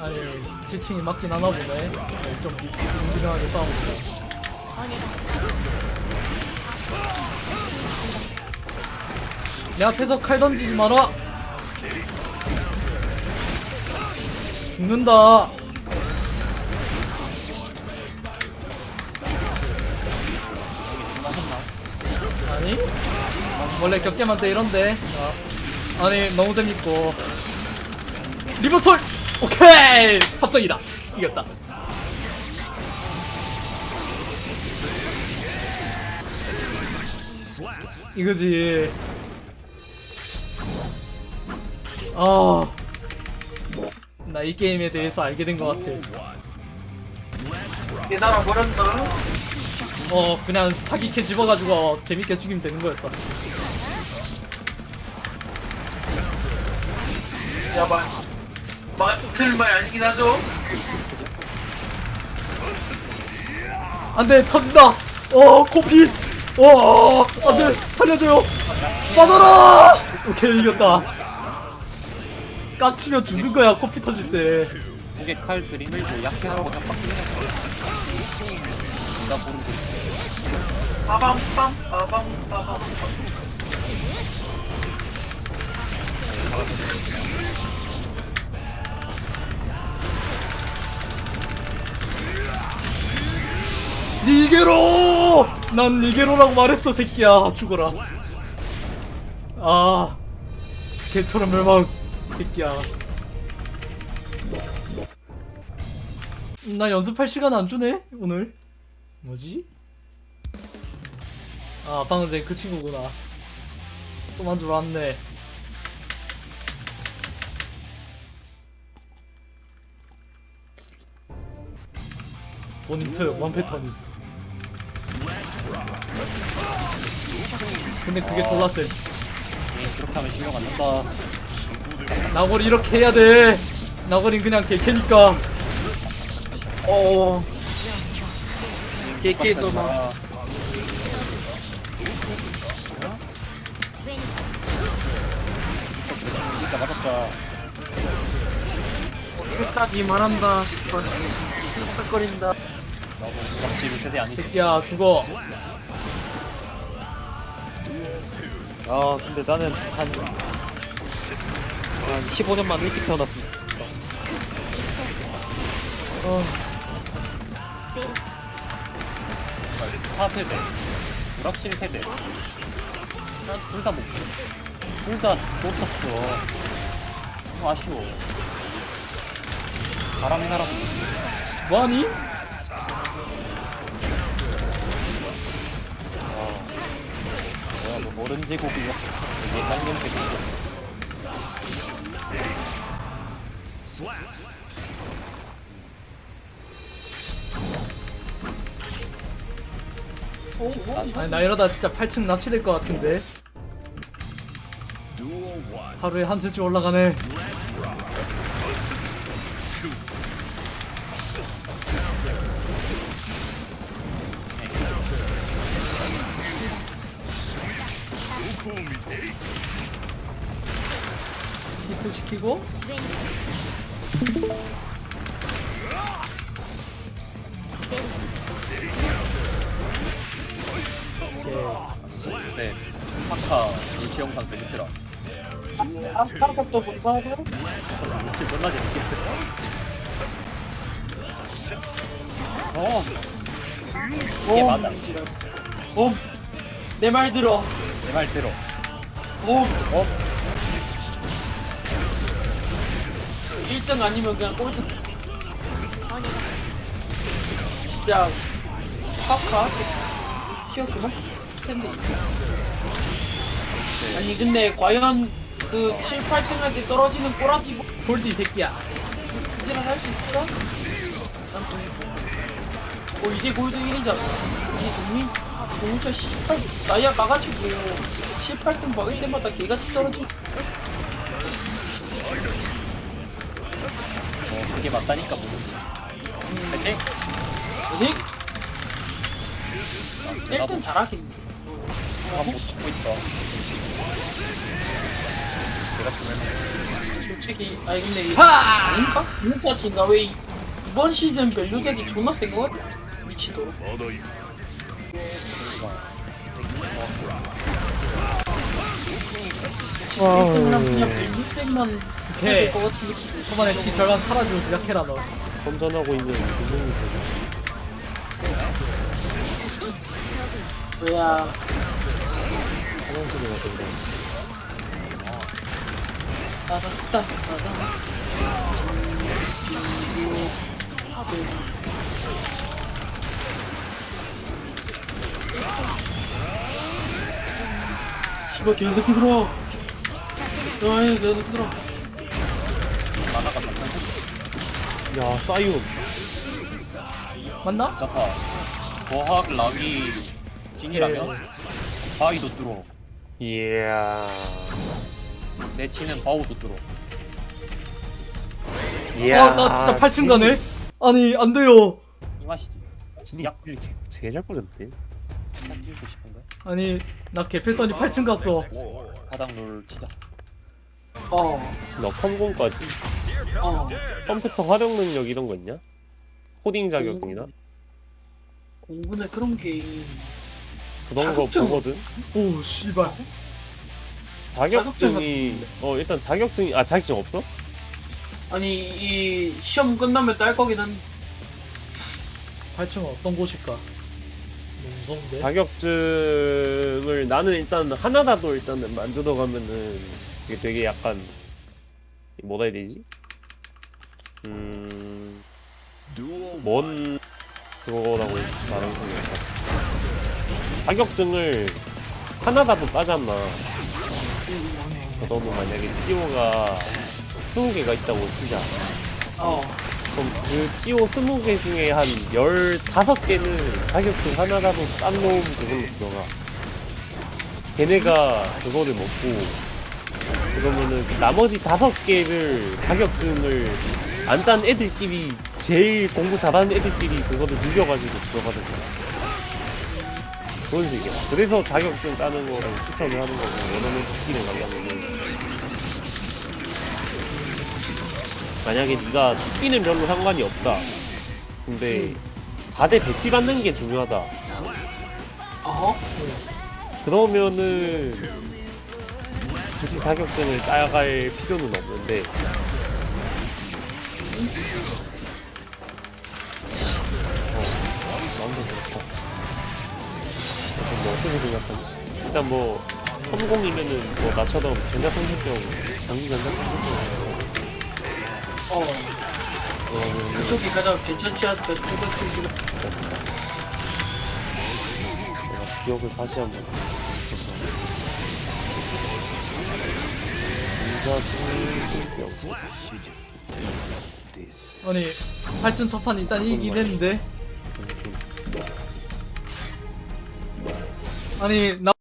아니 지칭이 맞긴 하나 보네. 네, 좀 비슷하게 싸워보자 내 앞에서 칼 던지지 마라. 죽는다. 아니? 원래 때 이런데. 아, 아니 너무 재밌고. 리버설 오케이! 합정이다. 이겼다. 이거지. 아 나 이 게임에 대해서 알게 된 것 같아. 깨달아 버렸나? 어 그냥 사기캐 집어가지고 재밌게 죽이면 되는 거였다. 야, 말, 말, 틀린 말 아니긴 하죠? 안돼 터진다. 어 코피. 어 안돼 살려줘요. 빠져라! 오케이 이겼다. 깝치면 죽는 거야 코피 터질 때. 목에 칼 들이밀고 약해 하고 그냥 빡 그냥 나 모르고 빠밤 빰, 빠밤, 빠밤. 니게로! 난 니게로라고 말했어 새끼야. 죽어라. 아 개처럼 멸망 새끼야. 나 연습할 시간 안 주네 오늘. 뭐지? 아 방금 전에 그 친구구나. 또 만주러 왔네. 포인트 원 패턴이 근데 그게 졸라 쎄 에이, 그렇게 하면 실력 안 난다 나골이 이렇게 해야 돼 나골이 그냥 개캐니까 어. 개케도 막. 아, 진짜 맞았다 끝까지 말한다, 씨발. 깜짝거린다. 나도 막지를 세대 아니지 새끼야 죽어 아 근데 나는 한, 한 15년만 일찍 태어났습니다. 어, 타 세대. 불확실 세대. 난둘다 못, 둘다 놓쳤어. 너무 아쉬워. 바람의 나라 뭐하니? 모른 제국이야 옛날 년들이 아니 나 이러다 진짜 8층 납치될 것 같은데. 하루에 한 줄씩 올라가네 히트 시키고. 네. 파카 재밌더라 아, 깜짝도 못 봐요? 일치 존나 재밌겠다 어. 이게 오, 맞아. 오. 내말 들어. 내말 들어 오. 어? 1등 아니면 그냥 꼴등. 진짜 티어 그만 텐데. 아니 근데 과연 그 7, 8등한테 떨어지는 꼬라지 골드 이 새끼야 이제는 할수 있을까? 난 동의고. 어 이제 골드 1이잖아. 이제 동 의? 동차 18 나이야 가가지고 7, 8등 막을 때마다 개같이 떨어지. 어 그게 맞다니까 뭐 파이팅 아직 1등 잘하겠네. 한못 찍고 있다 내가 주면 솔직히 아니 근데 이거 차! 아닌가? 문자치인가 왜 이- 이번 시즌 밸류덱이 존나 센거 같아 미치도록 와우. 그냥 밸류덱만 오케이. 될것 같은 초반에 피 절반 사라지고 시작해라 너. 선전하고 있는 김동민 뭐야. 화장실에 가던데 따라따 따라 씨발 개새끼 들어와 아이 개새끼 들어와 만화가 다야 사이온 맞나? 잠깐. 거학 락이 징이라면 바위도 뚫어 이야. 내 치는 바우도 뚫어 이야 아, 나 진짜 8층 가네? 아니, 안 돼요. 이 맛이지. 진이 약 제일 잘 뿌렸네 딱 끼고 싶은데? 아니, 나 개필더니 8층 갔어. 바닥 롤 치자 어 너 컴공까지 어. 컴퓨터 활용 능력 이런 거 있냐? 코딩 자격증이나 공부는 그런 게 그런 거 자격증. 보거든 오, 씨발. 자격증이 어 일단 자격증이 아 자격증 없어? 아니 이 시험 끝나면 딸 거긴 한데 8층은 어떤 곳일까? 무서운데? 자격증을 나는 일단 하나라도 일단은 만들어 가면은 이게 되게 약간 뭐라 해야 되지? 음먼 그거라고 말하는 거 약간 자격증을 하나라도 따잖아 그러면 만약에 티오가 20개가 있다고 치자 어 그럼 그 티오 20개 중에 한 15개는 자격증 하나라도 딴 놈 그걸로 들어가. 걔네가 그거를 먹고, 그러면은 그 나머지 5개를 자격증을 안 딴 애들끼리 제일 공부 잘하는 애들끼리 그거를 누려가지고 들어가는 거야. 그런 식이야. 그래서 자격증 따는 거랑 추천을 하는 거고, 원하는 특기를 가려면은. 만약에 네가 특기는 별로 상관이 없다. 근데 4대 배치 받는 게 중요하다. 어? 그러면은 굳이 자격증을 따갈 필요는 없는데. 어, 마음도 그렇다. 뭐 어떻게 생각하니? 일단 뭐 성공이면은 뭐 나처럼 전자통신병 장기 전자통신병 어. 그러면 그쪽이 가장 괜찮지 않을까 생각이 들어 제가 기억을 다시 한번 아니, 8층 첫판 일단 이기긴 했는데. 아니, 나